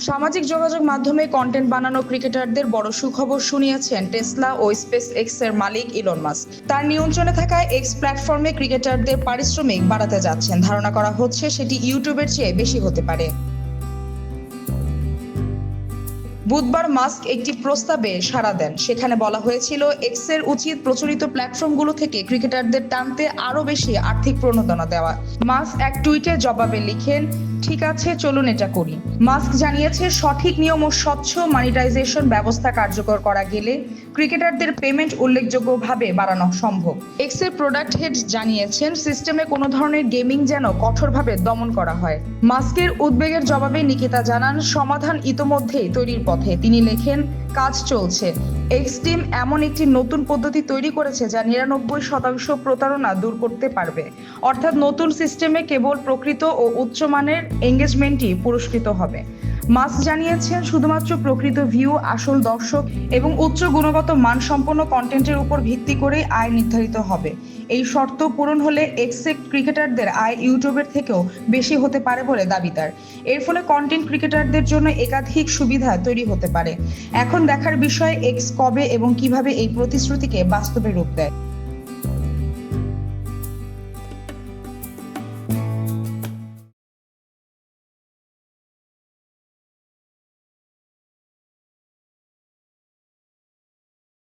সামাজিক যোগাযোগ মাধ্যমে কন্টেন্ট বানানো ক্রিকেটারদের বড় সুখবর শুনিয়েছেন টেসলা ও স্পেস এক্সের মালিক ইলন মাস্ক তার নিয়ন্ত্রণে থাকা এক্স প্ল্যাটফর্মে ক্রিকেটারদের পারিশ্রমিক বাড়াতে যাচ্ছেন। ধারণা করা হচ্ছে সেটি ইউটিউবের চেয়ে বেশি হতে পারে। বুধবার মাস্ক একটি প্রস্তাবে সাড়া দেন। সেখানে বলা হয়েছিল এক্সের উচিত প্রচলিত প্ল্যাটফর্মগুলো থেকে ক্রিকেটারদের টানতে আরও বেশি আর্থিক প্রণোদনা দেওয়া। মাস্ক এক টুইটে জবাবে লিখেন ঠিক আছে, চলুন এটা করি। মাস্ক জানিয়েছে, সঠিক নিয়ম ও স্বচ্ছ মানিটাইজেশন ব্যবস্থা কার্যকর করা গেলে ক্রিকেটারদের পেমেন্ট উল্লেখযোগ্যভাবে বাড়ানো সম্ভব। এক্সের প্রোডাক্ট হেড জানিয়েছেন সিস্টেমে কোনো ধরনের গেমিং যেন কঠোরভাবে দমন করা হয়। মাস্কের উদ্বেগের জবাবে নিকিতা জানান, সমাধান ইতোমধ্যেই তৈরির পথে। তিনি লেখেন, কাজ চলছে। এক্স টিম এমন একটি নতুন পদ্ধতি তৈরি করেছে যা নিরানব্বই শতাংশ প্রতারণা দূর করতে পারবে। অর্থাৎ নতুন সিস্টেমে কেবল প্রকৃত ও উচ্চমানের এঙ্গেজমেন্টই পুরস্কৃত হবে। মাস্ক জানিয়েছেন শুধুমাত্র প্রকৃত ভিউ আসল দর্শক এবং উচ্চ গুণগত মানসম্পন্ন কন্টেন্টের উপর ভিত্তি করেই আয় নির্ধারিত হবে। এই শর্ত পূরণ হলে এক্সেক ক্রিকেটারদের আয় ইউটিউবের থেকেও বেশি হতে পারে বলে দাবি তার। এর ফলে কন্টেন্ট ক্রিকেটারদের জন্য একাধিক সুবিধা তৈরি হতে পারে। এখন দেখার বিষয় এক্স কবে এবং কীভাবে এই প্রতিশ্রুতিকে বাস্তবে রূপ দেয়।